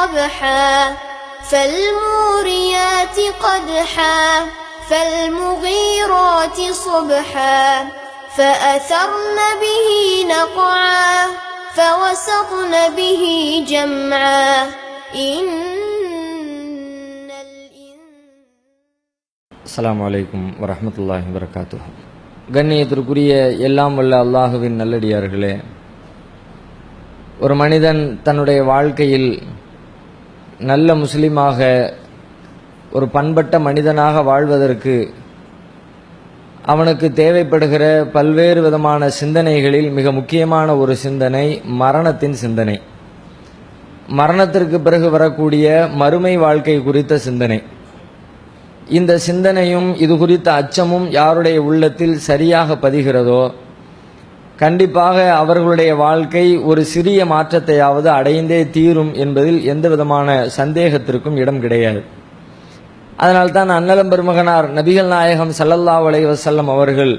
قبحا فالموريات قدحا فالمغيرات صبحا فأثرن به نقعا فوسطن به جمعا إن الإنسان அஸ்ஸலாமு அலைக்கும் வரஹ்மத்துல்லாஹி வரகாத்துஹு கண்ணியத்திற்குரிய எல்லாம் வல்ல அல்லாஹுவின் நல்லடியார்களே ஒரு மனிதன் தன்னுடைய வாழ்க்கையில் நல்ல முஸ்லீமாக ஒரு பண்பட்ட மனிதனாக வாழ்வதற்கு அவனுக்கு தேவைப்படுகிற பல்வேறு விதமான சிந்தனைகளில் மிக முக்கியமான ஒரு சிந்தனை மரணத்தின் சிந்தனை. மரணத்திற்கு பிறகு வரக்கூடிய மறுமை வாழ்க்கை குறித்த சிந்தனை. இந்த சிந்தனையும் இது குறித்த அச்சமும் யாருடைய உள்ளத்தில் சரியாக பதிகிறதோ கண்டிப்பாக அவர்களுடைய வாழ்க்கை ஒரு சிறிய மாற்றத்தையாவது அடைந்தே தீரும் என்பதில் எந்த விதமான சந்தேகத்திற்கும் இடம் கிடையாது. அதனால்தான் அன்னலம் பெருமகனார் நபிகள் நாயகம் சல்லல்லா அலைஹி வஸல்லம் அவர்கள்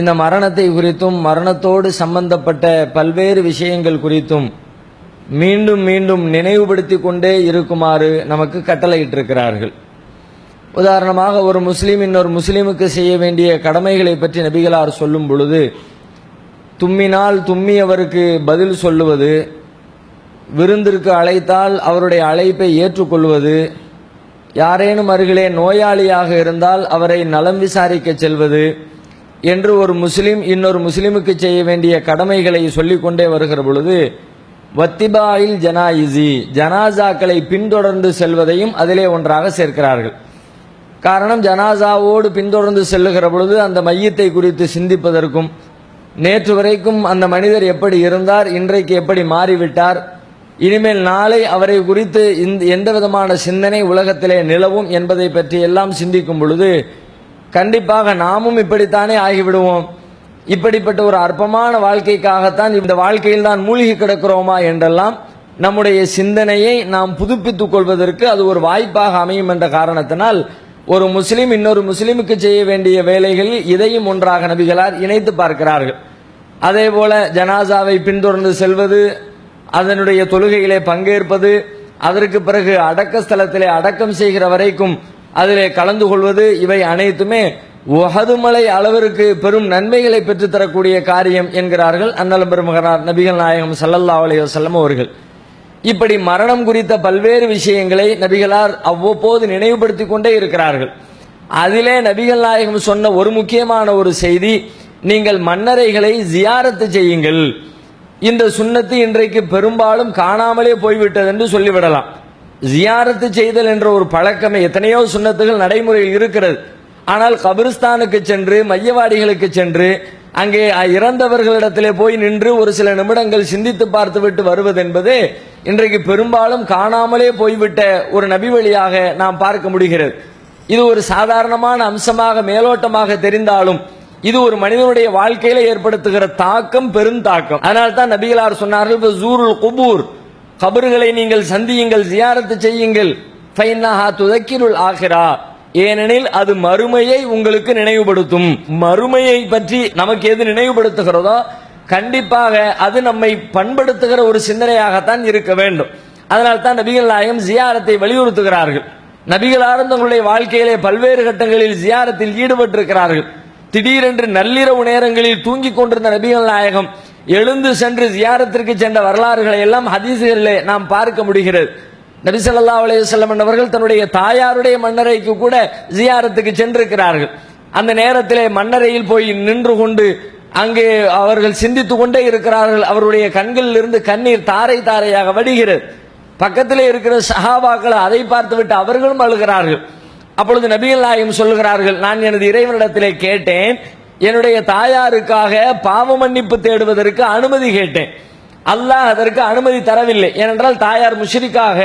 இந்த மரணத்தை குறித்தும் மரணத்தோடு சம்பந்தப்பட்ட பல்வேறு விஷயங்கள் குறித்தும் மீண்டும் மீண்டும் நினைவுபடுத்தி கொண்டே இருக்குமாறு நமக்கு கட்டளையிட்டிருக்கிறார்கள். உதாரணமாக ஒரு முஸ்லீம் இன்னொரு முஸ்லீமுக்கு செய்ய வேண்டிய கடமைகளை பற்றி நபிகளார் சொல்லும் பொழுது தும்மினால் தும்மியவருக்கு பதில் சொல்லுவது விருந்திற்கு அழைத்தால் அவருடைய அழைப்பை ஏற்றுக்கொள்வது யாரேனும் அருகிலே நோயாளியாக இருந்தால் அவரை நலம் விசாரிக்க செல்வது என்று ஒரு முஸ்லீம் இன்னொரு முஸ்லீமுக்கு செய்ய வேண்டிய கடமைகளை சொல்லிக்கொண்டே வருகிற பொழுது வத்திபாயில் ஜனாயிசி ஜனாசாக்களை பின்தொடர்ந்து செல்வதையும் அதிலே ஒன்றாக சேர்க்கிறார்கள். காரணம் ஜனாசாவோடு பின்தொடர்ந்து செல்லுகிற பொழுது அந்த மையத்தை குறித்து சிந்திப்பதற்கும் நேற்று வரைக்கும் அந்த மனிதர் எப்படி இருந்தார் இன்றைக்கு எப்படி மாறிவிட்டார் இனிமேல் நாளை அவரை குறித்து இந்த எந்த விதமான சிந்தனை உலகத்திலே நிலவும் என்பதை பற்றி எல்லாம் சிந்திக்கும் பொழுது கண்டிப்பாக நாமும் இப்படித்தானே ஆகிவிடுவோம். இப்படிப்பட்ட ஒரு அற்பமான வாழ்க்கைக்காகத்தான் இந்த வாழ்க்கையில் தான் மூழ்கி கிடக்கிறோமா என்றெல்லாம் நம்முடைய சிந்தனையை நாம் புதுப்பித்துக் கொள்வதற்கு அது ஒரு வாய்ப்பாக அமையும் என்ற காரணத்தினால் ஒரு முஸ்லீம் இன்னொரு முஸ்லீமுக்கு செய்ய வேண்டிய வேலைகளில் இதையும் ஒன்றாக நபிகளார் இணைத்து பார்க்கிறார்கள். அதே போல ஜனாசாவை பின்தொடர்ந்து செல்வது அதனுடைய தொழுகையிலே பங்கேற்பது அதற்கு பிறகு அடக்க ஸ்தலத்திலே அடக்கம் செய்கிற வரைக்கும் அதிலே கலந்து கொள்வது இவை அனைத்துமே உகதுமலை அளவிற்கு பெரும் நன்மைகளை பெற்றுத்தரக்கூடிய காரியம் என்கிறார்கள் அன்னலம் பெருமகனார் நபிகள் நாயகம் சல்லல்லா அலைஹி வஸல்லம் அவர்கள். இப்படி மரணம் குறித்த பல்வேறு விஷயங்களை நபிகளார் அவ்வப்போது நினைவுபடுத்தி கொண்டே இருக்கிறார்கள். அதிலே நபிகள் நாயகம் சொன்ன ஒரு முக்கியமான ஒரு செய்தி நீங்கள் மன்னரைகளை ஜியாரத்து செய்யுங்கள். இந்த சுன்னத்து இன்றைக்கு பெரும்பாலும் காணாமலே போய்விட்டது என்று சொல்லிவிடலாம். ஜியாரத்து செய்தல் என்ற ஒரு பழக்கமே எத்தனையோ சுன்னத்துகள் நடைமுறையில் இருக்கிறது. ஆனால் கபிரிஸ்தானுக்கு சென்று மையவாடிகளுக்கு சென்று அங்கே இறந்தவர்களிடத்திலே போய் நின்று ஒரு சில நிமிடங்கள் சிந்தித்து பார்த்துவிட்டு வருவது என்பது இன்றைக்கு பெரும்பாலும் காணாமலே போய்விட்ட ஒரு நபி வழியாக நாம் பார்க்க முடிகிறது. இது ஒரு சாதாரணமான அம்சமாக மேலோட்டமாக தெரிந்தாலும் இது ஒரு மனிதனுடைய வாழ்க்கையில ஏற்படுத்துகிற தாக்கம் பெருந்தாக்கம் அதனால தான் நபிகளார் சொன்னார்கள் ஜூருல் குபூர். கபர்களை நீங்கள் சந்தியுங்கள் ஜியாரத்து செய்யுங்கள். ஃபைன்னஹா துதக்கிருள் ஆகிறா ஏனெனில் அது மறுமையை உங்களுக்கு நினைவுபடுத்தும். மறுமையை பற்றி நமக்கு எது நினைவுபடுத்துகிறதோ கண்டிப்பாக அது நம்மை பண்படுத்துகிற ஒரு சிந்தனையாகத்தான் இருக்க வேண்டும். அதனால் தான் நபிகள் நாயகம் ஜியாரத்தை வலியுறுத்துகிறார்கள். நபிகளாரும் தங்களுடைய வாழ்க்கையிலே பல்வேறு கட்டங்களில் ஜியாரத்தில் ஈடுபட்டிருக்கிறார்கள். திடீரென்று நள்ளிரவு நேரங்களில் தூங்கிக் கொண்டிருந்த நபிகள் நாயகம் எழுந்து சென்று ஜியாரத்திற்கு சென்ற வரலாறுகளை எல்லாம் ஹதீசுகளிலே நாம் பார்க்க முடிகிறது. நபிசல்லா ஸல்லல்லாஹு அவர்கள் தன்னுடைய தாயாருடைய மன்னரைக்கு கூட ஜியாரத்துக்கு சென்றிருக்கிறார்கள். அந்த நேரத்திலே மன்னரையில் போய் நின்று கொண்டு அங்கே அவர்கள் சிந்தித்து கொண்டே இருக்கிறார்கள். அவருடைய கண்களில் இருந்து கண்ணீர் தாரை தாரையாக வடிகிறது. பக்கத்திலே இருக்கிற சஹாபாக்கள் அதை பார்த்துவிட்டு அவர்களும் அழுகிறார்கள். அப்பொழுது நபிகள் நாயகம் சொல்லுகிறார்கள் நான் எனது இறைவனிடத்திலே கேட்டேன் என்னுடைய தாயாருக்காக பாவ மன்னிப்பு தேடுவதற்கு அனுமதி கேட்டேன். அல்லாஹ் அதற்கு அனுமதி தரவில்லை. ஏனென்றால் தாயார் முஷ்ரிக்காக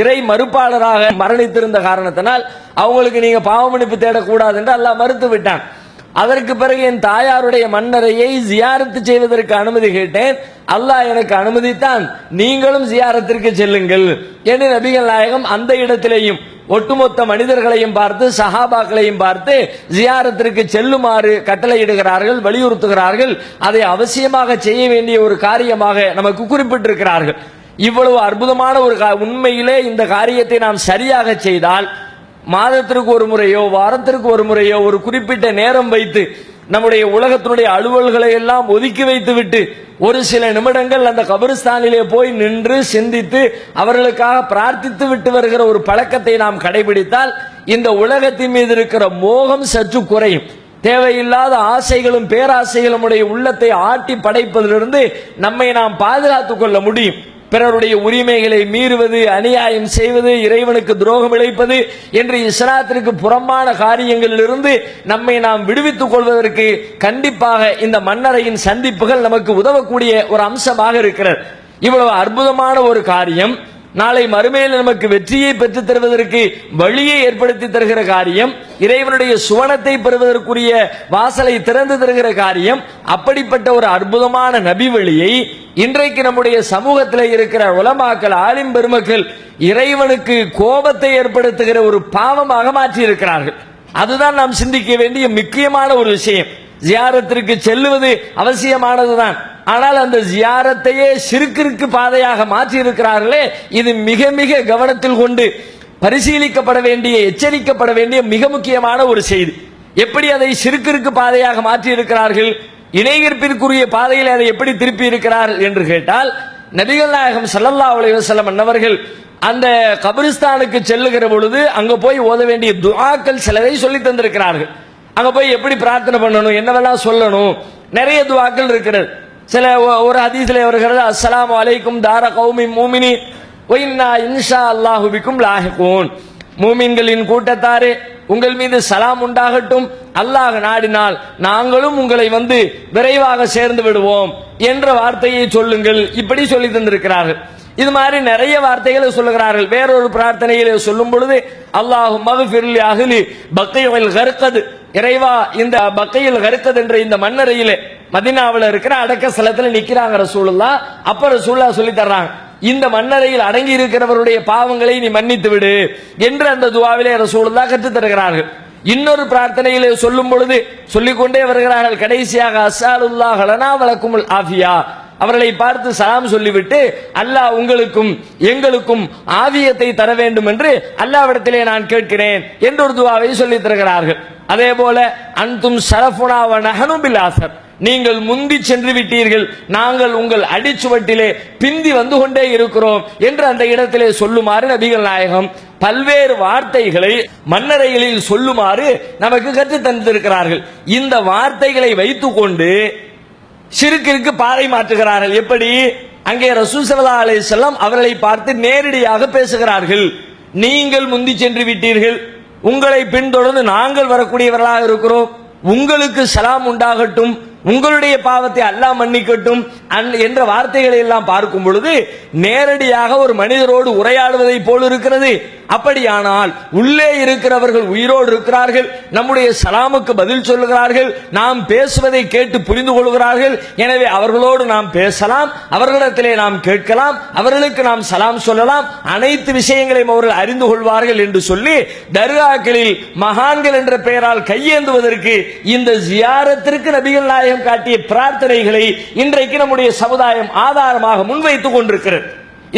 இறை மறுப்பாளராக மரணித்திருந்த காரணத்தினால் அவங்களுக்கு நீங்க பாவமன்னிப்பு தேடக்கூடாது என்று அல்லாஹ் மறுத்து விட்டான். அதற்கு பிறகு என் தாயாருடைய மன்னரையை ஜியாரத்து செய்வதற்கு அனுமதி கேட்டேன். அல்லாஹ் எனக்கு அனுமதித்தான். நீங்களும் ஜியாரத்திற்கு செல்லுங்கள். என்று நபிகள் நாயகம் அந்த இடத்திலேயும் ஒட்டுமொத்த மனிதர்களையும் பார்த்து சஹாபாக்களையும் பார்த்து ஜியாரத்திற்கு செல்லுமாறு கட்டளையிடுகிறார்கள் வலியுறுத்துகிறார்கள். அதை அவசியமாக செய்ய வேண்டிய ஒரு காரியமாக நமக்கு குறிப்பிட்டிருக்கிறார்கள். இவ்வளவு அற்புதமான ஒரு கா- உண்மையிலே இந்த காரியத்தை நாம் சரியாக செய்தால் மாதத்திற்கு ஒரு முறையோ வாரத்திற்கு ஒரு முறையோ ஒரு குறிப்பிட்ட நேரம் வைத்து நம்முடைய உலகத்தினுடைய அலுவல்களை எல்லாம் ஒதுக்கி வைத்து விட்டு ஒரு சில நிமிடங்கள் அந்த கபரிஸ்தானிலே போய் நின்று சிந்தித்து அவர்களுக்காக பிரார்த்தித்து விட்டு வருகிற ஒரு பழக்கத்தை நாம் கடைபிடித்தால் இந்த உலகத்தின் மீது இருக்கிற மோகம் சற்று குறையும். தேவையில்லாத ஆசைகளும் பேராசைகளும் உடைய உள்ளத்தை ஆட்டி படைப்பதிலிருந்து நம்மை நாம் பாதுகாத்துக் கொள்ள முடியும். பிறருடைய உரிமைகளை மீறுவது அநியாயம் செய்வது இறைவனுக்கு துரோகம் இழைப்பது என்று இஸ்லாத்திற்கு புறம்பான காரியங்களிலிருந்து நம்மை நாம் விடுவித்துக் கொள்வதற்கு கண்டிப்பாக இந்த மன்னரையின் சந்திப்புகள் நமக்கு உதவக்கூடிய ஒரு அம்சமாக இருக்கிறது. இவ்வளவு அற்புதமான ஒரு காரியம். நாளை மறுமையில் நமக்கு வெற்றியை பெற்றுத் தருவதற்கு வழியை ஏற்படுத்தி தருகிற காரியம் இறைவனுடைய சுவனத்தை பெறுவதற்குரிய வாசலை திறந்து தருகிற காரியம் அப்படிப்பட்ட ஒரு அற்புதமான நபி வழியை இன்றைக்கு நம்முடைய சமூகத்தில் இருக்கிற உலமாக்கள் ஆலிம் பெருமக்கள் இறைவனுக்கு கோபத்தை ஏற்படுத்துகிற ஒரு பாவமாக மாற்றி இருக்கிறார்கள் அதுதான் நாம் சிந்திக்க வேண்டிய முக்கியமான ஒரு விஷயம். ஜியாரத்திற்கு செல்லுவது அவசியமானதுதான். ஆனால் அந்த ஜியாரத்தையே சிறுக்கிற்கு பாதையாக மாற்றி இருக்கிறார்களே இது மிக மிக கவனத்தில் கொண்டு பரிசீலிக்கப்பட வேண்டிய எச்சரிக்கப்பட வேண்டிய மிக முக்கியமான ஒரு செய்தி. எப்படி அதை சிறுக்கிற்கு பாதையாக மாற்றி இருக்கிறார்கள் இணையற்பிற்குரிய பாதையில் அதை எப்படி திருப்பி இருக்கிறார்கள் என்று கேட்டால் நபிகள் நாயகம் சல்லல்லா அலைஹி வஸல்லம் அன்னவர்கள் அந்த கபிரிஸ்தானுக்கு செல்லுகிற பொழுது அங்க போய் ஓத வேண்டிய துவாக்கள் சிலரை சொல்லி தந்திருக்கிறார்கள். அங்க போய் எப்படி பிரார்த்தனை பண்ணணும் என்னவெல்லாம் சொல்லணும் நிறைய துவாக்கள் இருக்கிறது. சில ஒரு ஹதீஸில் வருகிறது அஸ்லாம் அலைக்கும் தார கௌமி மூமினி ஒயின்னா இன்ஷா அல்லாஹுபிக்கும் லாஹிகூன். மூமின்களின் கூட்டத்தாரே உங்கள் மீது சலாம் உண்டாகட்டும் அல்லாஹ் நாடினால் நாங்களும் உங்களை வந்து விரைவாக சேர்ந்து விடுவோம் என்ற வார்த்தையை சொல்லுங்கள். இப்படி சொல்லி தந்திருக்கிறார்கள். இது மாதிரி நிறைய வார்த்தைகளை சொல்லுகிறார்கள். வேறொரு பிரார்த்தனையிலே சொல்லும் பொழுது அல்லாஹு மகஃபிர்லி அகலி பக்கையில் கருக்கது இறைவா இந்த பக்கையில் கருத்தது என்ற இந்த மண்ணறையிலே மதினாவில் இருக்கிற அடக்க ஸ்தலத்துல நிக்கிறாங்க ரசூலுல்லா. அப்ப ரசூல்லா சொல்லி தர்றாங்க இந்த மன்னரையில் அடங்கி இருக்கிறவருடைய பாவங்களை நீ மன்னித்து விடு என்று அந்த துவாவிலே ரசூலுல்லா கற்று தருகிறார்கள். இன்னொரு பிரார்த்தனையிலே சொல்லும் பொழுது சொல்லிக்கொண்டே வருகிறார்கள் கடைசியாக அசாலுல்லா ஹலனா வழக்குமுல் ஆஃபியா. அவர்களை பார்த்து சலாம் சொல்லிவிட்டு அல்லாஹ் உங்களுக்கும் எங்களுக்கும் ஆவியத்தை தர வேண்டும் என்று அல்லாவிடத்திலே நான் கேட்கிறேன் என்று ஒரு துவாவை சொல்லி தருகிறார்கள். அதே போல அன்தும் சரஃபுனாவ நகனும் நஹனு நீங்கள் முந்தி சென்று விட்டீர்கள் நாங்கள் உங்கள் அடிச்சுவட்டிலே பிந்தி வந்து கொண்டே இருக்கிறோம் என்று அந்த இடத்திலே சொல்லுமாறு நபிகள் நாயகம் பல்வேறு வார்த்தைகளை மன்னரைகளில் சொல்லுமாறு நமக்கு கற்று தந்திருக்கிறார்கள் இந்த வார்த்தைகளை வைத்துக்கொண்டு சிறுக்கிற்கு பாறை மாற்றுகிறார்கள். எப்படி? அங்கே ரசூல் ஸல்லல்லாஹு அலைஹி அவர்களை பார்த்து நேரடியாக பேசுகிறார்கள். நீங்கள் முந்தி சென்று விட்டீர்கள். உங்களை பின்தொடர்ந்து நாங்கள் வரக்கூடியவர்களாக இருக்கிறோம். உங்களுக்கு சலாம் உண்டாகட்டும். உங்களுடைய பாவத்தை அல்லாஹ் மன்னிக்கட்டும் என்ற வார்த்தைகளை எல்லாம் பார்க்கும் பொழுது நேரடியாக ஒரு மனிதரோடு உரையாடுவதை போல் இருக்கிறது. அப்படியானால் உள்ளே இருக்கிறவர்கள் உயிரோடு இருக்கிறார்கள். நம்முடைய சலாமுக்கு பதில் சொல்லுகிறார்கள். நாம் பேசுவதை கேட்டு புரிந்து கொள்கிறார்கள். எனவே அவர்களோடு நாம் பேசலாம். அவர்களிடத்திலே நாம் கேட்கலாம். அவர்களுக்கு நாம் சலாம் சொல்லலாம். அனைத்து விஷயங்களையும் அவர்கள் அறிந்து கொள்வார்கள் என்று சொல்லி தர்காக்களில் மகான்கள் என்ற பெயரால் கையேந்துவதற்கு இந்த ஜியாரத்திற்கு நபிகள் நாயகம் சமுதாயம் காட்டிய பிரார்த்தனைகளை இன்றைக்கு நம்முடைய சமுதாயம் ஆதாரமாக முன்வைத்துக் கொண்டிருக்கிறது.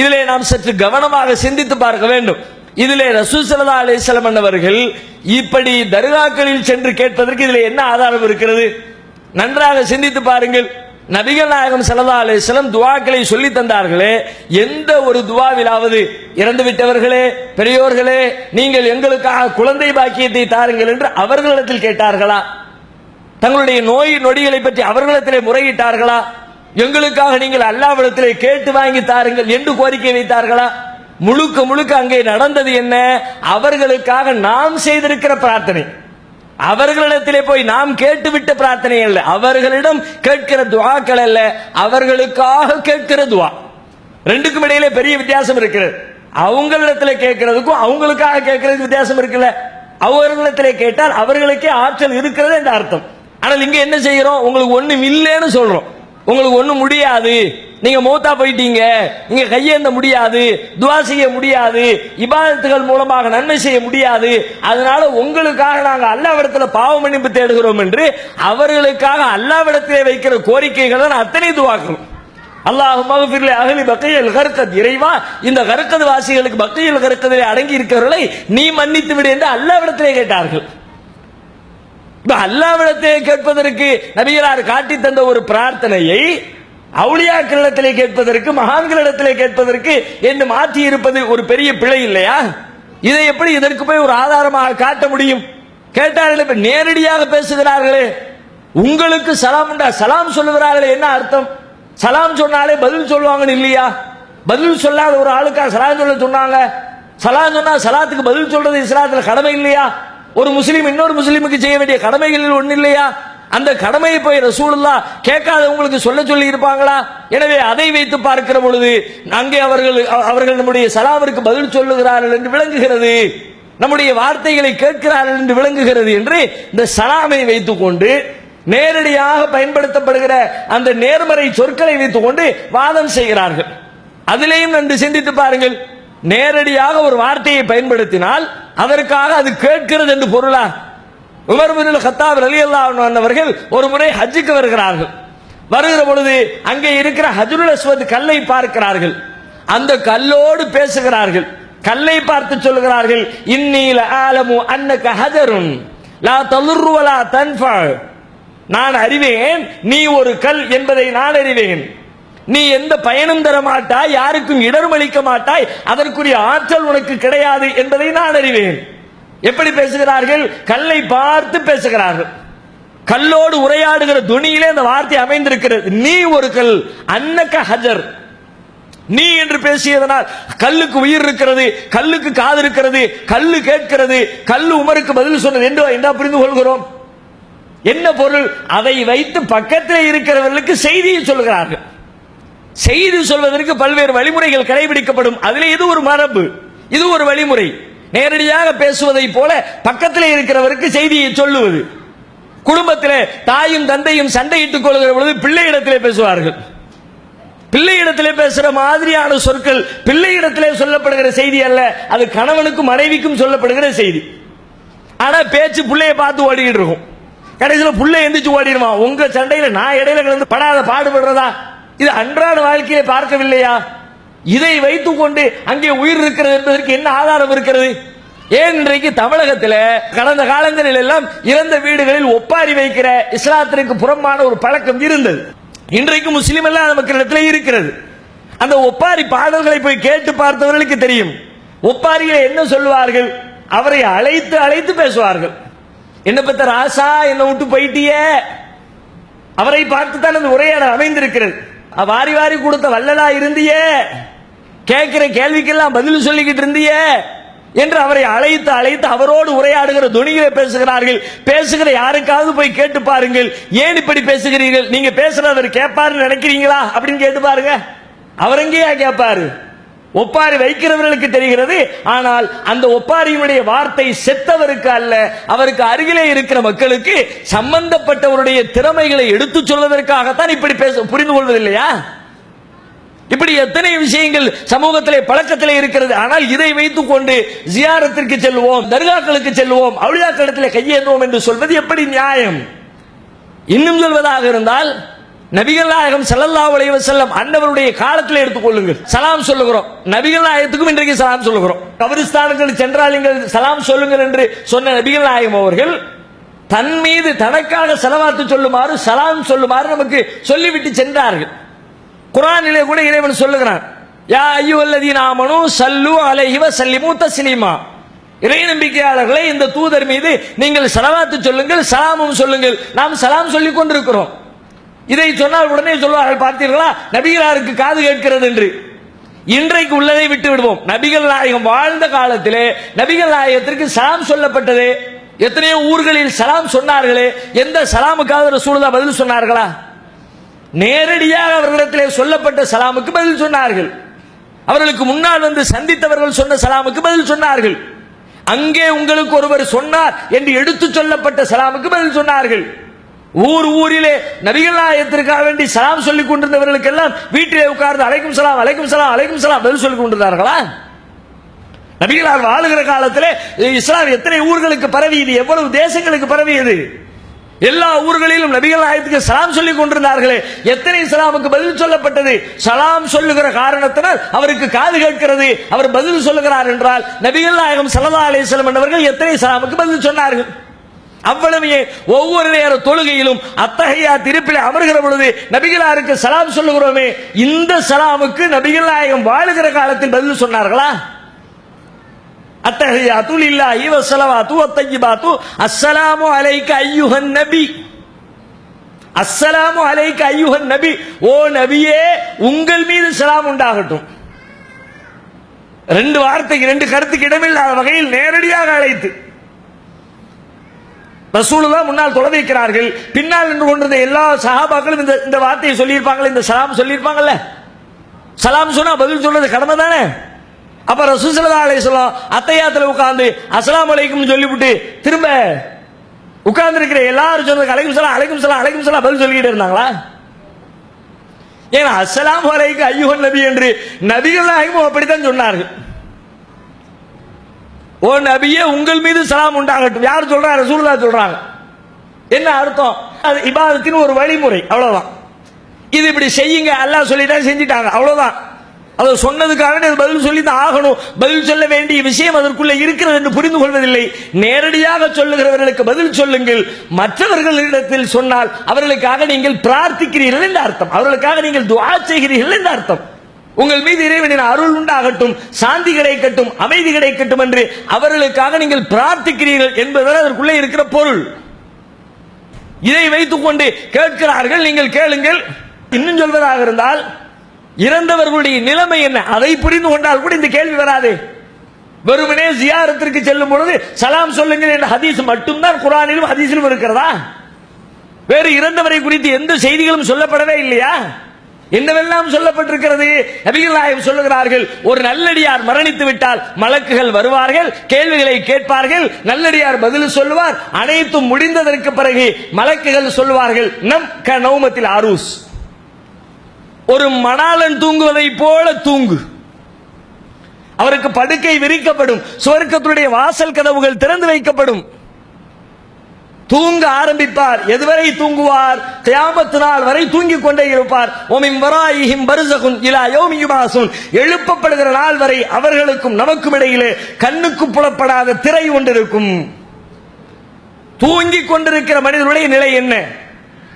இதிலே நாம் சற்று கவனமாக சிந்தித்து பார்க்க வேண்டும். இதிலே ரசூசலதா அலிசலம் அவர்கள் இப்படி தர்காக்களில் சென்று கேட்பதற்கு இதிலே என்ன ஆதாரம் இருக்கிறது? நன்றாக சிந்தித்து பாருங்கள். நபிகள் நாயகம் சலதா அலைஹி துவாக்களை சொல்லி தந்தார்களே எந்த ஒரு துவாவிலாவது இறந்து விட்டவர்களே பெரியோர்களே நீங்கள் எங்களுக்காக குழந்தை பாக்கியத்தை தாருங்கள் என்று அவர்களிடத்தில் கேட்டார்களா? தங்களுடைய நோய் நொடிகளை பற்றி அவர்களிடத்திலே முறையிட்டார்களா? எங்களுக்காக நீங்கள் அல்லாவிடத்திலே கேட்டு வாங்கி தாருங்கள் என்று கோரிக்கை வைத்தார்களா? முழுக்க முழுக்க அங்கே நடந்தது என்ன? அவர்களுக்காக நாம் செய்திருக்கிற பிரார்த்தனை. அவர்களிடத்திலே போய் நாம் கேட்டுவிட்ட பிரார்த்தனை அல்ல. அவர்களிடம் கேட்கிற துவாக்கள் அல்ல. அவர்களுக்காக கேட்கிற துவா. ரெண்டுக்கும் இடையிலே பெரிய வித்தியாசம் இருக்கிறது. அவங்களிடத்துல கேட்கிறதுக்கும் அவங்களுக்காக கேட்கறதுக்கு வித்தியாசம் இருக்குல்ல? அவர்களிடத்திலே கேட்டால் அவர்களுக்கே ஆற்றல் இருக்கிறது என்ற அர்த்தம். ஆனால் இங்கே என்ன செய்கிறோம் உங்களுக்கு ஒன்றும் இல்லைன்னு சொல்கிறோம் உங்களுக்கு ஒன்றும் முடியாது. நீங்க மூத்தா போயிட்டீங்க. நீங்க கையேந்த முடியாது. துவா செய்ய முடியாது. இபாதத்துகள் மூலமாக நன்மை செய்ய முடியாது. அதனால உங்களுக்காக நாங்கள் அல்லாவிடத்தில் பாவ மன்னிப்பு தேடுகிறோம் என்று அவர்களுக்காக அல்லாவிடத்திலே வைக்கிற கோரிக்கைகளை நான் அத்தனை துவாக்கணும். அல்லாஹ் மகபிர்ல அகலி பக்கையில் கருக்கத் இறைவா இந்த கருக்கது வாசிகளுக்கு பக்கையில் கருக்கதிலே அடங்கி இருக்கிறவர்களை நீ மன்னித்து விடு என்று அல்லாவிடத்திலே கேட்டார்கள். அல்லாவிடத்தை கேட்பதற்கு நபிகளார் காட்டி தந்த ஒரு பிரார்த்தனையை அவுளியாக்களிடத்திலே கேட்பதற்கு மகான்களிடத்திலே கேட்பதற்கு என்று மாற்றி இருப்பது ஒரு பெரிய பிழை இல்லையா? இதை எப்படி இதற்கு போய் ஒரு ஆதாரமாக காட்ட முடியும்? கேட்டார்கள் இப்ப நேரடியாக பேசுகிறார்களே. உங்களுக்கு சலாம் சலாம் சொல்லுகிறார்களே என்ன அர்த்தம்? சலாம் சொன்னாலே பதில் சொல்லுவாங்கன்னு இல்லையா? பதில் சொல்லாத ஒரு ஆளுக்கா சலாம் சொல்ல சொன்னாங்க? சலாம் சொன்னா சலாத்துக்கு பதில் சொல்றது இஸ்லாத்துல கடமை இல்லையா? ஒரு முஸ்லீம் இன்னொரு முஸ்லீமுக்கு செய்ய வேண்டிய கடமைகளில் ஒன்றும் இல்லையா? அந்த கடமையை போய் ரசூலுல்லா கேட்காதவங்களுக்கு சொல்ல சொல்லி இருப்பாங்களா? எனவே அதை வைத்து பார்க்கிற பொழுது அங்கே அவர்கள் அவர்கள் நம்முடைய சலாமிற்கு பதில் சொல்லுகிறார்கள் என்று விளங்குகிறது. நம்முடைய வார்த்தைகளை கேட்கிறார்கள் என்று விளங்குகிறது என்று இந்த சலாமை வைத்துக்கொண்டு நேரடியாக பயன்படுத்தப்படுகிற அந்த நேர்மறை சொற்களை வைத்துக்கொண்டு வாதம் செய்கிறார்கள். அதிலேயும் நன்று சிந்தித்து பாருங்கள். நேரடியாக ஒரு வார்த்தையை பயன்படுத்தினால் அதற்காக அது கேட்கிறது என்று பொருளா? உமர் பின் ஹத்தாப் அலி அல்லா வந்தவர்கள் ஒரு முறை ஹஜ்ஜுக்கு வருகிறார்கள். வருகிற பொழுது அங்கே இருக்கிற ஹஜ்ருல் அஸ்வத் கல்லை பார்க்கிறார்கள். அந்த கல்லோடு பேசுகிறார்கள். கல்லை பார்த்து சொல்லுகிறார்கள் இன்னீல ஆலமு அன்னக ஹஜருன் லா தலுர்வலா தன்ஃபா. நான் அறிவேன் நீ ஒரு கல் என்பதை நான் அறிவேன். நீ எந்த பயனும் தர மாட்டாய் யாருக்கும் இடர்மளிக்க மாட்டாய் அதற்குரிய ஆற்றல் உனக்கு கிடையாது என்பதை நான் அறிவேன். எப்படி பேசுகிறார்கள்? கல்லை பார்த்து பேசுகிறார்கள். கல்லோடு உரையாடுகிற துணியிலே அந்த வார்த்தை அமைந்திருக்கிறது. நீ ஒரு கல் அன்னக்க ஹஜர். நீ என்று பேசியதனால் கல்லுக்கு உயிர் இருக்கிறது கல்லுக்கு காது இருக்கிறது கல்லு கேட்கிறது கல்லு உமருக்கு பதில் சொன்னது. என்று என்ன புரிந்து கொள்கிறோம்? என்ன பொருள்? அதை வைத்து பக்கத்தில் இருக்கிறவர்களுக்கு செய்தியை சொல்கிறார்கள். செய்தி சொல்வதற்கு பல்வேறு வழிமுறைகள் கடைபிடிக்கப்படும். அதிலே இது ஒரு மரபு. இது ஒரு வழிமுறை. நேரடியாக பேசுவதை போல பக்கத்தில் இருக்கிறவருக்கு செய்தியை சொல்லுவது. குடும்பத்தில் தாயும் தந்தையும் சண்டையிட்டுக் கொள்கிற பொழுது பிள்ளையிடத்திலே பேசுவார்கள். பிள்ளையிடத்திலே பேசுற மாதிரியான சொற்கள் பிள்ளையிடத்திலே சொல்லப்படுகிற செய்தி அல்ல. அது கணவனுக்கும் மனைவிக்கும் சொல்லப்படுகிற செய்தி. ஆனா பேச்சு பிள்ளைய பார்த்து ஓடிக்கிட்டு இருக்கும். கடைசியில் பிள்ளை எந்திரிச்சு ஓடிடுவான். உங்க சண்டையில நான் இடையில கலந்து படாத பாடுபடுறதா? இது அன்றாட வாழ்க்கையை பார்க்கவில்லையா? இதை வைத்துக்கொண்டு அங்கே உயிர் இருக்கிறது என்பதற்கு என்ன ஆதாரம் இருக்கிறது? ஏன் இன்றைக்கு தமிழகத்தில் கடந்த காலங்களில் எல்லாம் இறந்த வீடுகளில் ஒப்பாரி வைக்கிற இஸ்லாத்திற்கு புறம்பான ஒரு பழக்கம் இருந்தது. இன்றைக்கு முஸ்லீம் எல்லாம் மக்களிடத்தில் இருக்கிறது. அந்த ஒப்பாரி பாடல்களை போய் கேட்டு பார்த்தவர்களுக்கு தெரியும். ஒப்பாரிகள் என்ன சொல்லுவார்கள்? அவரை அழைத்து அழைத்து பேசுவார்கள். என்ன பத்த ராசா என்ன விட்டு போயிட்டியே? அவரை பார்த்து தான் அந்த உரையாடல் அமைந்திருக்கிறது. வாரி வாரி கொடுத்த வள்ளலா இருந்தியே. கேட்கிற கேள்விக்கெல்லாம் பதில் சொல்லிக்கிட்டு இருந்தியே. என்று அவரை அழைத்து அழைத்து அவரோடு உரையாடுகிற துணிகளை பேசுகிறார்கள். பேசுகிற யாருக்காவது போய் கேட்டு பாருங்கள். ஏன் இப்படி பேசுகிறீர்கள்? நீங்க பேசுறவர் கேட்பாருன்னு நினைக்கிறீங்களா? அப்படின்னு கேட்டு பாருங்க. அவர் எங்கேயா கேட்பாரு? ஒப்பாரி வைக்கிறவர்களுக்கு தெரிகிறது. ஆனால் அந்த ஒப்பாரியுடைய வார்த்தை செத்தவருக்கு அல்ல அவருக்கு அருகிலே இருக்கிற மக்களுக்கு சம்பந்தப்பட்டவருடைய திறமைகளை எடுத்துச் சொல்வதற்காகத்தான் இப்படி பேச புரிந்து கொள்வது இல்லையா இப்படி எத்தனை விஷயங்கள் சமூகத்திலே பழக்கத்திலே இருக்கிறது. ஆனால் இதை வைத்துக் கொண்டு ஜியாரத்திற்கு செல்வோம் தர்காக்களுக்கு செல்வோம் அவுளியாக்களிடத்திலே கையேந்துவோம் என்று சொல்வது எப்படி நியாயம்? இன்னும் சொல்வதாக இருந்தால் நபிகள் நாயகம் செல்லல்லா அலைஹி செல்லம் அண்டவருடைய காலத்தில் எடுத்துக்கொள்ளுங்கள். சலாம் சொல்லுகிறோம். நபிகள் நாயகத்துக்கும் இன்றைக்கு சலாம் சொல்லுகிறோம். கபரிஸ்தானங்கள் சென்றால் நீங்கள் சலாம் சொல்லுங்கள் என்று சொன்ன நபிகள் நாயகம் அவர்கள் தன் மீது தனக்காக செலவாத்து சொல்லுமாறு சலாம் சொல்லுமாறு நமக்கு சொல்லிவிட்டு சென்றார்கள். குரானிலே கூட இறைவன் சொல்லுகிறான். யா ஐயுவல்லதீன நாமனு சல்லு அலைஹிவ சல்லி சல்லிமு தஸ்லீமா. இறை நம்பிக்கையாளர்களை இந்த தூதர் மீது நீங்கள் சலவாத்து சொல்லுங்கள் சலாமும் சொல்லுங்கள். நாம் சலாம் சொல்லிக் கொண்டிருக்கிறோம் இதை சொன்னால் உடனே சொல்வார்கள் பார்த்தீர்களா? நபிகளாருக்கு காது கேட்கிறது என்று. இன்றைக்கு உள்ளதை விட்டு விடுவோம் நபிகள் நாயகம் வாழ்ந்த காலத்திலே நபிகள் நாயகத்திற்கு சலாம் சொல்லப்பட்டது. எத்தனையோ ஊர்களில் சலாம் சொன்னார்களே. எந்த சலாமுக்காவது ரசூலுல்லா பதில் சொன்னார்களா? நேரடியாக அவர்களிடத்திலே சொல்லப்பட்ட சலாமுக்கு பதில் சொன்னார்கள். அவர்களுக்கு முன்னால் வந்து சந்தித்தவர்கள் சொன்ன சலாமுக்கு பதில் சொன்னார்கள். அங்கே உங்களுக்கு ஒருவர் சொன்னார் என்று எடுத்துச் சொல்லப்பட்ட சலாமுக்கு பதில் சொன்னார்கள். ஊர் ஊரிலே நபிகள் நாயகத்திற்காக வேண்டி சலாம் சொல்லிக் கொண்டிருந்தவர்களுக்கு எல்லாம் வீட்டிலே உட்கார்ந்து அலைக்கும் சலாம் அலைக்கும் சலாம் அலைக்கும் சலாம் பதில் சொல்லிக் கொண்டிருந்தார்களா? நபிகளார் வாழுகிற காலத்தில் இஸ்லாம் எத்தனை ஊர்களுக்கு பரவியது எவ்வளவு தேசங்களுக்கு பரவியது எல்லா ஊர்களிலும் நபிகள் ஆயத்துக்கு சலாம் சொல்லிக் கொண்டிருந்தார்களே. எத்தனை சலாமுக்கு பதில் சொல்லப்பட்டது? சலாம் சொல்லுகிற காரணத்தினால் அவருக்கு காது கேட்கிறது. அவர் பதில் சொல்லுகிறார் என்றால் நபிகள் நாயகம் சல்லா அலிஸ்லம் என்பவர்கள் எத்தனை சலாமுக்கு பதில் சொன்னார்கள்? அவ்வளவையே ஒவ்வொரு நேர தொழுகையிலும் அத்தகையா திருப்பில் அமர்கிற பொழுது நபிகளாருக்கு சலாம் சொல்லுகிறோமே இந்த சலாமுக்கு நபிகள் நாயகம் வாழுகிற காலத்தில் பதில் சொன்னார்களா? அத்தகையாத்து தூ வஸ்ஸலவாத்து வத்தய்யிபாத்து அஸ்ஸலாமு அலைக்க ஐயுஹன் நபி. அஸ்ஸலாமு அலைக்க ஐயுஹன் நபி. ஓ நபியே உங்கள் மீது சலாம் உண்டாகட்டும். ரெண்டு வார்த்தைக்கு ரெண்டு கருத்துக்கு இடமில்லாத வகையில் நேரடியாக அழைத்து ரசூலுல்லா முன்னால் தொலை வைக்கிறார்கள் பின்னால் நின்று கொண்டிருந்த எல்லா சஹாபாக்களும் இந்த இந்த வார்த்தையை சொல்லியிருப்பாங்களே இந்த சலாம் சொல்லியிருப்பாங்கல்ல? சலாம் சொன்னா பதில் சொல்றது கடமை தானே? அப்ப அலை அலைஹிஸ்ஸலாம் அத்தையாத்துல உட்கார்ந்து அஸ்லாம் அலைக்கும் சொல்லிவிட்டு திரும்ப உட்கார்ந்து இருக்கிற எல்லாரும் சொன்னது அலைக்கும் சலாம் அலைக்கும் சலாம் அலைக்கும் சலாம் பதில் சொல்லிக்கிட்டே இருந்தாங்களா? ஏன்னா அஸ்லாம் அலைக்கு ஐயுஹன் நபி என்று நபிகள் நாயகமும் அப்படித்தான் சொன்னார்கள். ஓ நபியே உங்கள் மீது சலாம் உண்டாகட்டும். யார் சொல்றாங்க? ரசூல்லா சொல்றாங்க. என்ன அர்த்தம்? அது இபாதத்தின் ஒரு வழிமுறை. அவ்வளவுதான். இது இப்படி செய்யுங்க அல்லாஹ் சொல்லிட்டா செஞ்சுட்டாங்க. அவ்வளவுதான். அதை சொன்னதுக்காக பதில் சொல்லி தான் ஆகணும். பதில் சொல்ல வேண்டிய விஷயம் அதற்குள்ள இருக்கிறது என்று புரிந்து கொள்வதில்லை. நேரடியாக சொல்லுகிறவர்களுக்கு பதில் சொல்லுங்கள். மற்றவர்களிடத்தில் சொன்னால் அவர்களுக்காக நீங்கள் பிரார்த்திக்கிறீர்கள் என்று அர்த்தம். அவர்களுக்காக நீங்கள் துவா செய்கிறீர்கள் என்று அர்த்தம். உங்கள் மீது இறைவனின் அருள் உண்டாகட்டும் சாந்தி கிடைக்கட்டும் அமைதி கிடைக்கட்டும் என்று அவர்களுக்காக நீங்கள் பிரார்த்திக்கிறீர்கள் என்பதுதான் அதற்குள்ளே இருக்கிற பொருள். இதை வைத்துக் கொண்டு கேட்கிறார்கள் நீங்கள் கேளுங்கள். இன்னும் சொல்வதாக இருந்தால் இறந்தவர்களுடைய நிலைமை என்ன? அதை புரிந்து கொண்டால் கூட இந்த கேள்வி வராது. வெறுமனே ஜியாரத்திற்கு செல்லும் பொழுது சலாம் சொல்லுங்கள் என்ற ஹதீஸ் மட்டும்தான் குரானிலும் ஹதீஸிலும் இருக்கிறதா? வேறு இறந்தவரை குறித்து எந்த செய்திகளும் சொல்லப்படவே இல்லையா? என்னவெல்லாம் சொல்லப்பட்டிருக்கிறது? நபிகள் நாயகம் சொல்லுகிறார்கள் ஒரு நல்லடியார் மரணித்து விட்டால் மலக்குகள் வருவார்கள் கேள்விகளை கேட்பார்கள் நல்லடியார் பதில் சொல்லுவார் அனைத்தும் முடிந்ததற்கு பிறகு மலக்குகள் சொல்லுவார்கள் நம் க நௌமத்தில் அரூஸ் ஒரு மணாளன் தூங்குவதை போல தூங்கு. அவருக்கு படுக்கை விரிக்கப்படும் சுவர்க்கத்துடைய வாசல் கதவுகள் திறந்து வைக்கப்படும். தூங்க ஆரம்பிப்பார். எதுவரை தூங்குவார்? கியாமத்து நாள் வரை தூங்கிக் கொண்டே இருப்பார். ஓமிம் வராயிஹிம் பருசகுன் இலா யோமியுமாசுன் எழுப்பப்படுகிற நாள் வரை அவர்களுக்கும் நமக்கும் இடையிலே கண்ணுக்கு புலப்படாத திரை ஒன்றிருக்கும். தூங்கிக் கொண்டிருக்கிற மனிதனுடைய நிலை என்ன?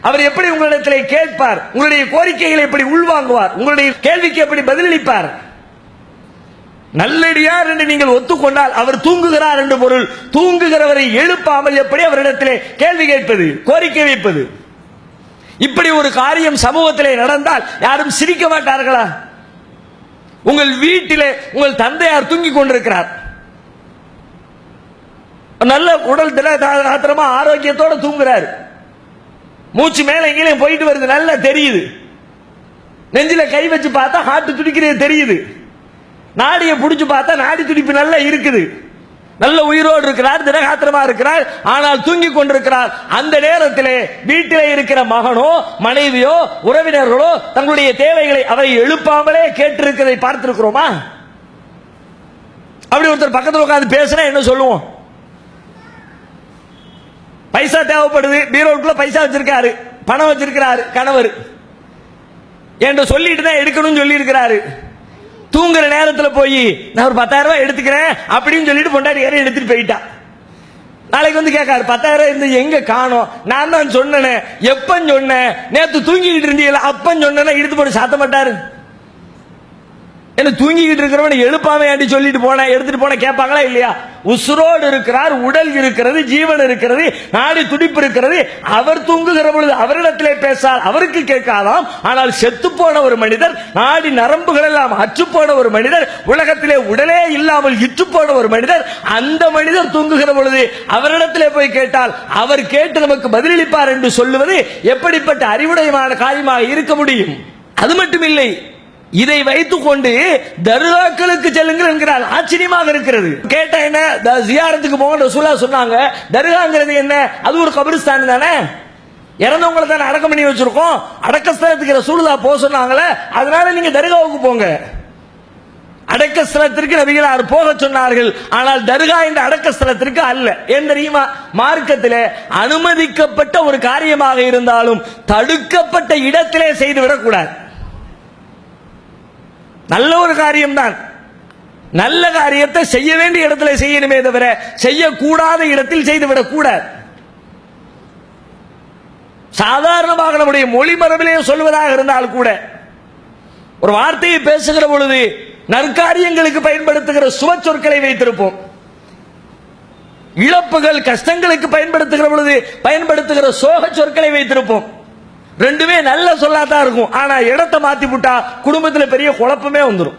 அவர் எப்படி உங்களிடத்திலே கேட்பார்? உங்களுடைய கோரிக்கைகளை எப்படி உள்வாங்குவார்? உங்களுடைய கேள்விக்கு எப்படி பதிலளிப்பார்? நல்லடியார் என்று நீங்கள் ஒத்துக்கொண்டால் அவர் தூங்குகிறார் என்று பொருள். தூங்குகிறவரை எழுப்பாமல் எப்படி அவரிடத்திலே கேள்வி கேட்பது கோரிக்கை வைப்பது? இப்படி ஒரு காரியம் சமூகத்திலே நடந்தால் யாரும் சிரிக்க மாட்டார்களா? உங்கள் வீட்டிலே உங்கள் தந்தையார் தூங்கிக் கொண்டிருக்கிறார். நல்ல உடல் திட காத்திரமா ஆரோக்கியத்தோட தூங்குறாரு. மூச்சு மேல எங்கேயும் போயிட்டு வருது நல்லா தெரியுது. நெஞ்சில கை வச்சு பார்த்தா ஹார்ட் துடிக்கிறது தெரியுது. நாடியை பிடிச்சு பார்த்தா நாடி துடிப்பு நல்லா இருக்குது. நல்ல உயிரோடு இருக்கிறார் திடகாத்திரமா இருக்கிறார் ஆனால் தூங்கி கொண்டிருக்கிறார். அந்த நேரத்திலே வீட்டிலே இருக்கிற மகனோ மனைவியோ உறவினர்களோ தங்களுடைய தேவைகளை அவரை எழுப்பாமலே கேட்டிருக்கிறதை பார்த்திருக்கிறோமா? அப்படி ஒருத்தர் பக்கத்தில் உட்காந்து பேசுனா என்ன சொல்லுவோம்? பைசா தேவைப்படுது பீரோக்குள்ள பைசா வச்சிருக்காரு பணம் வச்சிருக்கிறாரு கணவர். என்று சொல்லிட்டு தான் எடுக்கணும்னு சொல்லி இருக்கிறாரு தூங்குற நேரத்தில் போய் நான் ஒரு பத்தாயிரம் ரூபாய் எடுத்துக்கிறேன் அப்படின்னு சொல்லிட்டு பொண்டாட்டி யாரும் எடுத்துட்டு போயிட்டா. நாளைக்கு வந்து கேட்காரு பத்தாயிரம் ரூபாய் இருந்து எங்க காணோம்? நான் தான் சொன்னேன் எப்பன்னு சொன்னேன்? நேத்து தூங்கிக்கிட்டு இருந்தீங்களா அப்பன்னு சொன்னேன்னா இழுத்து போட்டு சாத்த மாட்டாரு. என்ன தூங்கிக்கிட்டு இருக்கிறவன் எழுப்பாம ஆண்டி சொல்லிட்டு போன எடுத்துட்டு போன கேட்பாங்களா இல்லையா? உசுரோடு இருக்கிறார் உடல் இருக்கிறது ஜீவன் இருக்கிறது நாடி துடிப்பு இருக்கிறது. அவர் தூங்குகிற பொழுது அவரிடத்திலே பேசால் அவருக்கு கேட்காதாம். ஆனால் செத்து போன ஒரு மனிதர் நாடி நரம்புகள் எல்லாம் அச்சு போன ஒரு மனிதர் உலகத்திலே உடலே இல்லாமல் இற்று போன ஒரு மனிதர் அந்த மனிதர் தூங்குகிற பொழுது அவரிடத்திலே போய் கேட்டால் அவர் கேட்டு நமக்கு பதிலளிப்பார் என்று சொல்லுவது எப்படிப்பட்ட அறிவுடையமான காரியமாக இருக்க முடியும்? அது மட்டுமில்லை. இதை வைத்துக் கொண்டு தர்காக்களுக்கு செல்லுங்கள் என்கிறார். ஆச்சரியமாக இருக்கிறது. கேட்ட என்ன? த- ஜியாரத்துக்கு போக ரசூலா சொன்னாங்க. தர்காங்கிறது என்ன? அது ஒரு கபிரிஸ்தான் தானே? இறந்தவங்களை தானே அடக்கம் பண்ணி வச்சிருக்கோம். அடக்கஸ்தலத்துக்கு ரசூலா போக சொன்னாங்களே அதனால நீங்க தர்காவுக்கு போங்க. அடக்க ஸ்தலத்திற்கு நபிகளார் போக சொன்னார்கள். ஆனால் தர்கா என்ற அடக்க ஸ்தலத்திற்கு அல்ல. ஏன் தெரியுமா? மார்க்கத்தில் அனுமதிக்கப்பட்ட ஒரு காரியமாக இருந்தாலும் தடுக்கப்பட்ட இடத்திலே செய்து விடக்கூடாது நல்ல ஒரு காரியம்தான். நல்ல காரியத்தை செய்ய வேண்டிய இடத்துல செய்யணுமே தவிர செய்யக்கூடாத இடத்தில் செய்துவிடக் கூடாது சாதாரணமாக நம்முடைய மொழி மரபிலே சொல்வதாக இருந்தால் கூட ஒரு வார்த்தையை பேசுகிற பொழுது நற்காரியங்களுக்கு பயன்படுத்துகிற சுவ சொற்களை வைத்திருப்போம். இழப்புகள் கஷ்டங்களுக்கு பயன்படுத்துகிற பொழுது பயன்படுத்துகிற சோக சொற்களை வைத்திருப்போம். ரெண்டுமே நல்ல சொல்லாதான் இருக்கும். ஆனா இடத்தை மாத்தி விட்டா குடும்பத்தில் பெரிய குழப்பமே வந்துடும்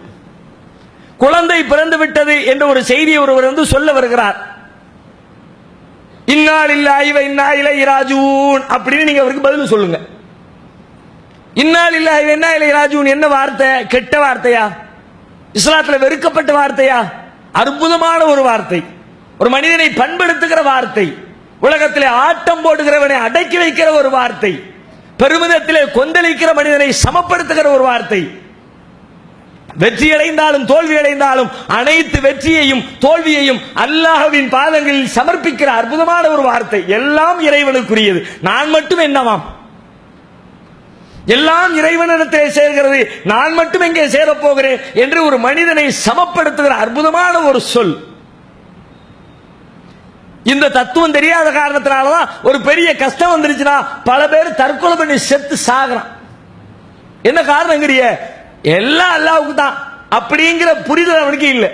குழந்தை பிறந்து விட்டது என்ற ஒரு செய்தி ஒருவர் வந்து சொல்ல வருகிறார். இன்னால் இல்ல இவ இன்னா இலை ராஜூன் அப்படின்னு நீங்க அவருக்கு பதில் சொல்லுங்க. இன்னால் இல்ல இவ என்ன இலை ராஜூன் என்ன வார்த்தை? கெட்ட வார்த்தையா? இஸ்லாத்துல வெறுக்கப்பட்ட வார்த்தையா? அற்புதமான ஒரு வார்த்தை. ஒரு மனிதனை பண்படுத்துகிற வார்த்தை. உலகத்திலே ஆட்டம் போடுகிறவனை அடக்கி வைக்கிற ஒரு வார்த்தை. பெருமிதத்திலே கொந்தளிக்கிற மனிதனை சமப்படுத்துகிற ஒரு வார்த்தை. வெற்றி அடைந்தாலும் தோல்வி அடைந்தாலும் அனைத்து வெற்றியையும் தோல்வியையும் அல்லாஹவின் பாதங்களில் சமர்ப்பிக்கிற அற்புதமான ஒரு வார்த்தை. எல்லாம் இறைவனுக்குரியது. நான் மட்டும் என்னவாம்? எல்லாம் இறைவனிடத்தில் சேர்கிறது. நான் மட்டும் எங்கே சேரப் போகிறேன்? என்று ஒரு மனிதனை சமப்படுத்துகிற அற்புதமான ஒரு சொல். இந்த தத்துவம் தெரியாத காரணத்தினாலதான் ஒரு பெரிய கஷ்டம் வந்துருச்சுன்னா பல பேர் தற்கொலை பண்ணி செத்து சாகிறான் என்ன காரணங்கிறிய? எல்லாம் அல்லாவுக்கு தான். அப்படிங்கிற புரிதல் அவனுக்கு இல்லை.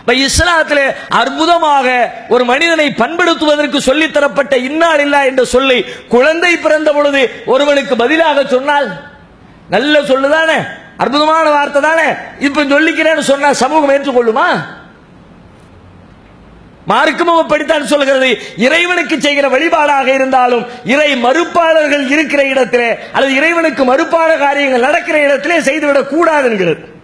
இப்ப அற்புதமாக ஒரு மனிதனை பண்படுத்துவதற்கு சொல்லி தரப்பட்ட இன்னால் இல்லா என்ற சொல்லை குழந்தை பிறந்த பொழுது ஒருவனுக்கு பதிலாக சொன்னால் நல்ல சொல்லுதானே? அற்புதமான வார்த்தை தானே? இப்ப சொல்லிக்கிறேன்னு சொன்னா சமூகம் ஏற்றுக்கொள்ளுமா? மார்க்கமும் அப்படித்தான் சொல்கிறது. இறைவனுக்கு செய்கிற வழிபாடாக இருந்தாலும் இறை மறுப்பாளர்கள் இருக்கிற இடத்திலே அல்லது இறைவனுக்கு மறுப்பான காரியங்கள் நடக்கிற இடத்திலே செய்துவிடக் கூடாது என்கிறது.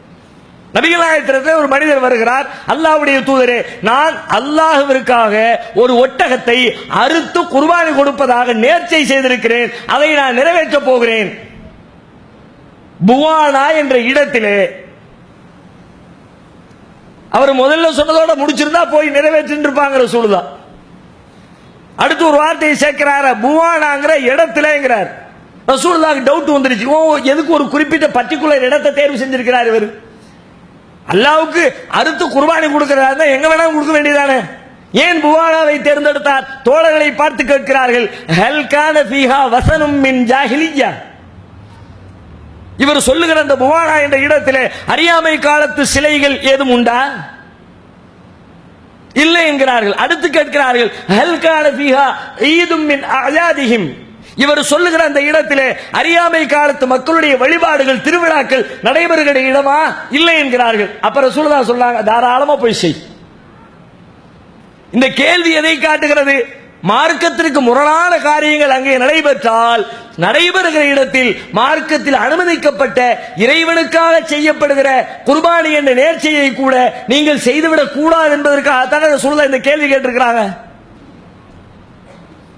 நபிகளாயத்திரத்தில் ஒரு மனிதர் வருகிறார். அல்லாவுடைய தூதரே நான் அல்லாஹுவிற்காக ஒரு ஒட்டகத்தை அறுத்து குர்பானி கொடுப்பதாக நேர்ச்சை செய்திருக்கிறேன். அதை நான் நிறைவேற்றப் போகிறேன். புவானா என்ற இடத்திலே அவர் முதல்ல சொன்னதோட முடிச்சிருந்தா போய் நிறைவேற்றிட்டு இருப்பாங்கிற சொல்லுதான் அடுத்து ஒரு வார்த்தையை சேர்க்கிறார புவானாங்கிற இடத்துலங்கிறார். ரசூலுல்லாஹ்க்கு டவுட் வந்துருச்சு. ஓ எதுக்கு ஒரு குறிப்பிட்ட பர்டிகுலர் இடத்தை தேர்வு செஞ்சிருக்கிறார் இவர்? அல்லாவுக்கு அறுத்து குர்பானி கொடுக்கிறார் எங்க வேணாலும் கொடுக்க வேண்டியதானே? ஏன் புவானாவை தேர்ந்தெடுத்தார்? தோழர்களை பார்த்து கேட்கிறார்கள் ஹல் கான ஃபீஹா வசனும் மின் ஜாஹிலியா? இவர் சொல்லுகிற அந்த புவானா என்ற இடத்திலே அறியாமை காலத்து சிலைகள் ஏதும் உண்டா? இல்லை என்கிறார்கள். அடுத்து கேட்கிறார்கள் ஹல் ஃபீஹா ஈதும் மின் அயாதிஹிம் இவர் சொல்லுகிற அந்த இடத்திலே அறியாமை காலத்து மக்களுடைய வழிபாடுகள் திருவிழாக்கள் நடைபெறுகிற இடமா? இல்லை என்கிறார்கள். அப்புறம் சொல்லுதான் சொன்னாங்க தாராளமா போய் செய். இந்த கேள்வி எதை காட்டுகிறது? மார்க்கத்திற்கு முரணான காரியங்கள் அங்கே நடைபெற்றால் நடைபெறுகிற இடத்தில் மார்க்கத்தில் அனுமதிக்கப்பட்ட இறைவனுக்காக செய்யப்படுகிற குர்பானி என்ற நேர்ச்சியை கூட நீங்கள் செய்துவிடக் கூடாது என்பதற்காகத்தான சூழல இந்த கேள்வி கேட்டிருக்கிறாங்க.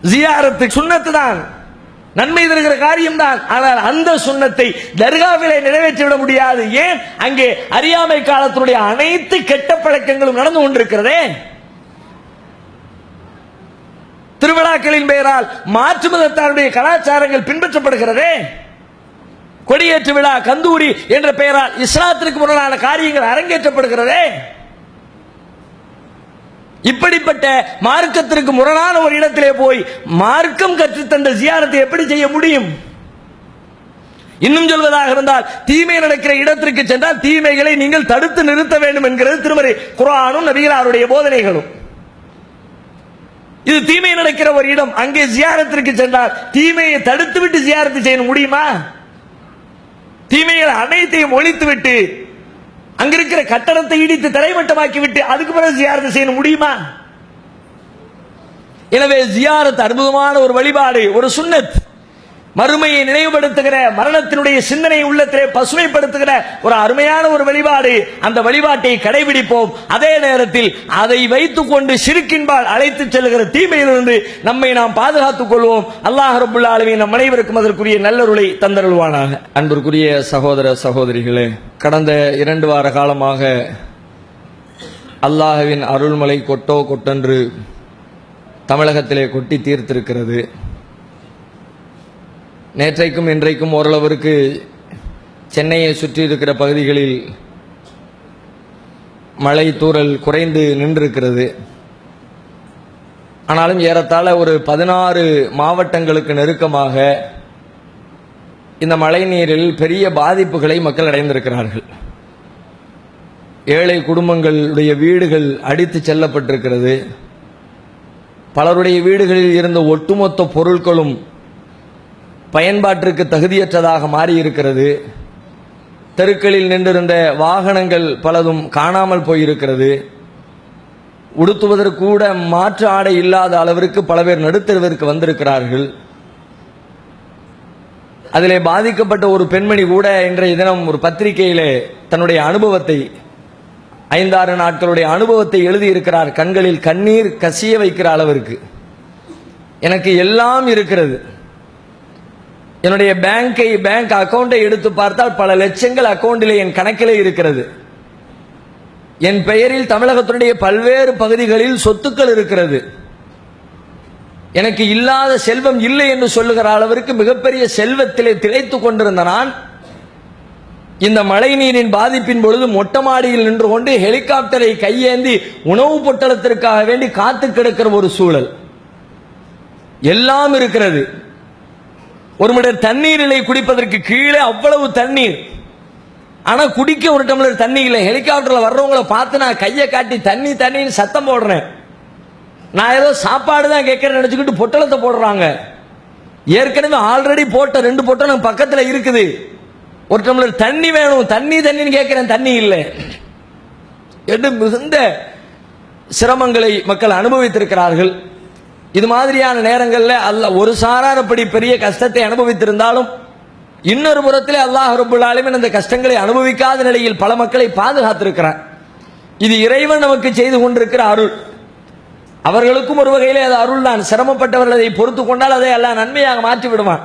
ஜியாரத்து சுண்ணத்து தான். நன்மை தருகிற காரியம் தான். ஆனால் அந்த சுண்ணத்தை தர்காவிலே நிறைவேற்றிவிட முடியாது. ஏன்? அங்கே அறியாமை காலத்தினுடைய அனைத்து கெட்ட பழக்கங்களும் நடந்து கொண்டிருக்கிறதே. திருவிழாக்களின் பெயரால் மாற்று மதத்தாருடைய கலாச்சாரங்கள் பின்பற்றப்படுகிறதே. கொடியேற்று விழா கந்தூரி என்ற பெயரால் இஸ்லாத்திற்கு முரணான காரியங்கள் அரங்கேற்றப்படுகிறதே. இப்படிப்பட்ட மார்க்கத்திற்கு முரணான ஒரு இடத்திலே போய் மார்க்கம் கற்றுத்தந்த ஜியாரத்தை எப்படி செய்ய முடியும்? இன்னும் சொல்வதாக இருந்தால் தீமை நடக்கிற இடத்திற்கு சென்றால் தீமைகளை நீங்கள் தடுத்து நிறுத்த வேண்டும் என்கிறது திருமறை குரானும் நபிகளாருடைய போதனைகளும். இது தீமை நடக்கிற ஒரு இடம். அங்கே ஜியாரத்திற்கு சென்றால் தீமையை தடுத்து விட்டு ஜியாரத்து செய்ய முடியுமா? தீமைகள் அனைத்தையும் ஒழித்து விட்டு அங்க இருக்கிற இடித்து தரைமட்டமாக்கி விட்டு அதுக்கு பிறகு ஜியாரத்து செய்ய முடியுமா? எனவே ஜியாரத் அற்புதமான ஒரு வழிபாடு ஒரு சுண்ணத். மறுமையை நினைவுபடுத்துகிற மரணத்தினுடைய சிந்தனை உள்ளத்திலே பசுமைப்படுத்துகிற ஒரு அருமையான ஒரு வழிபாடு அந்த வழிபாட்டை கடைபிடிப்போம். அதே நேரத்தில் அதை வைத்துக் கொண்டு சிறுக்கின்பால் அழைத்து செல்கிற தீமையிலிருந்து நம்மை நாம் பாதுகாத்துக் கொள்வோம். அல்லாஹ் ரபுல்லா நம் அனைவருக்கும் அதற்குரிய நல்லருளை தந்தருள்வானாக. அன்பிற்குரிய சகோதர சகோதரிகளே கடந்த இரண்டு வார காலமாக அல்லாஹவின் அருள்மலை கொட்டோ கொட்டென்று தமிழகத்திலே கொட்டி தீர்த்திருக்கிறது. நேற்றைக்கும் இன்றைக்கும் ஓரளவிற்கு சென்னையை சுற்றி இருக்கிற பகுதிகளில் மழை தூறல் குறைந்து நின்றிருக்கிறது. ஆனாலும் ஏறத்தாழ ஒரு பதினாறு மாவட்டங்களுக்கு நெருக்கமாக இந்த மழை நீரில் பெரிய பாதிப்புகளை மக்கள் அடைந்திருக்கிறார்கள். ஏழை குடும்பங்களுடைய வீடுகள் அடித்து செல்லப்பட்டிருக்கிறது. பலருடைய வீடுகளில் இருந்த ஒட்டுமொத்த பொருட்களும் பயன்பாட்டிற்கு தகுதியற்றதாக மாறியிருக்கிறது. தெருக்களில் நின்றிருந்த வாகனங்கள் பலதும் காணாமல் போயிருக்கிறது. உடுத்துவதற்கூட மாற்று ஆடை இல்லாத அளவிற்கு பல பேர் நடுத்தருவிற்கு வந்திருக்கிறார்கள். அதிலே பாதிக்கப்பட்ட ஒரு பெண்மணி கூட இன்றைய தினம் ஒரு பத்திரிகையிலே தன்னுடைய அனுபவத்தை ஐந்தாறு நாட்களுடைய அனுபவத்தை எழுதியிருக்கிறார். கண்களில் கண்ணீர் கசிய வைக்கிற அளவிற்கு. எனக்கு எல்லாம் இருக்கிறது. என்னுடைய பேங்கை பேங்க் அக்கௌண்டை எடுத்து பார்த்தால் பல லட்சங்கள் அக்கௌண்டில் என் கணக்கிலே இருக்கிறது. என் பெயரில் தமிழகத்தினுடைய பல்வேறு பகுதிகளில் சொத்துக்கள் இருக்கிறது. எனக்கு இல்லாத செல்வம் இல்லை என்று சொல்லுகிற அளவிற்கு மிகப்பெரிய செல்வத்திலே திளைத்துக் கொண்டிருந்த நான் இந்த மழை நீரின் பாதிப்பின் பொழுது மொட்டை மாடியில் நின்று கொண்டு ஹெலிகாப்டரை கையேந்தி உணவு பொட்டலத்திற்காக வேண்டி காத்து கிடக்கிற ஒரு சூழல். எல்லாம் இருக்கிறது. ஒரு மீட்டர் தண்ணீரிலை குடிப்பதற்கு கீழே அவ்வளவு தண்ணீர். ஆனா குடிக்க ஒரு டம்ளர் தண்ணி இல்லை. ஹெலிகாப்டர்ல வர்றவங்களை பார்த்து நான் கையை காட்டி தண்ணி தண்ணின்னு சத்தம் போடுறேன். நான் ஏதோ சாப்பாடு தான் கேட்கறேன் நினைச்சுக்கிட்டு பொட்டலத்தை போடுறாங்க. ஏற்கனவே ஆல்ரெடி போட்ட ரெண்டு பொட்டலம் பக்கத்தில் இருக்குது. ஒரு டம்ளர் தண்ணி வேணும். தண்ணி தண்ணின்னு கேட்கிறேன். தண்ணி இல்லை. என்று மிகுந்த சிரமங்களை மக்கள் அனுபவித்திருக்கிறார்கள். இது மாதிரியான நேரங்களில் அல்ல ஒரு சாராரப்படி பெரிய கஷ்டத்தை அனுபவித்திருந்தாலும் இன்னொரு புறத்தில் அல்லாஹ் ரபுல்லாலுமே அந்த கஷ்டங்களை அனுபவிக்காத நிலையில் பல மக்களை பாதுகாத்திருக்கிறான் இது இறைவன் நமக்கு செய்து கொண்டிருக்கிற அருள். அவர்களுக்கும் ஒரு வகையிலே அது அருள் தான் சிரமப்பட்டவர்கள் அதை பொறுத்து கொண்டால் அதை எல்லாம் நன்மையாக மாற்றி விடுவான்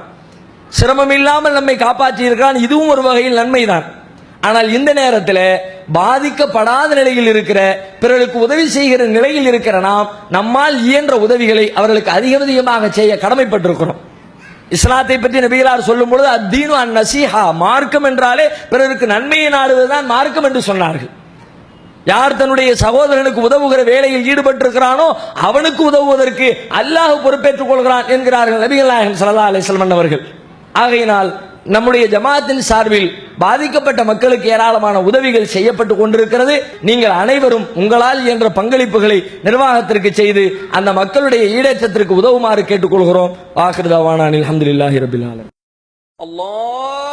சிரமம் இல்லாமல் நம்மை காப்பாற்றி இருக்கிறான் இதுவும் ஒரு வகையில் நன்மைதான். ஆனால் இந்த நேரத்தில் பாதிக்கப்படாத நிலையில் இருக்கிற பிறருக்கு உதவி செய்கிற நிலையில் இருக்கிற நாம் நம்மால் இயன்ற உதவிகளை அவர்களுக்கு அதிகம் அதிகமாக செய்ய கடமைப்பட்டிருக்கிறோம். இஸ்லாத்தை பற்றி நபிகளார் சொல்லும் பொழுது அத்தீனு அன் நசீஹா. மார்க்கம் என்றாலே பிறருக்கு நன்மையை நாடுவதுதான் மார்க்கம் என்று சொன்னார்கள். யார் தன்னுடைய சகோதரனுக்கு உதவுகிற வேலையில் ஈடுபட்டிருக்கிறானோ அவனுக்கு உதவுவதற்கு அல்லாஹ் பொறுப்பேற்றுக் கொள்கிறான் என்கிறார்கள் நபிகள் நாயகம் சல்லா அலைஹி அவர்கள். ஆகையினால் நம்முடைய ஜமாத்தின் சார்பில் பாதிக்கப்பட்ட மக்களுக்கு ஏராளமான உதவிகள் செய்யப்பட்டு கொண்டிருக்கிறது. நீங்கள் அனைவரும் உங்களால் என்ற பங்களிப்புகளை நிர்வாகத்திற்கு செய்து அந்த மக்களுடைய ஈடேற்றத்திற்கு உதவுமாறு கேட்டுக்கொள்கிறோம். ஆகிருதாவானில் அஹமதுல்லாஹி ரபில் அல்லாஹ்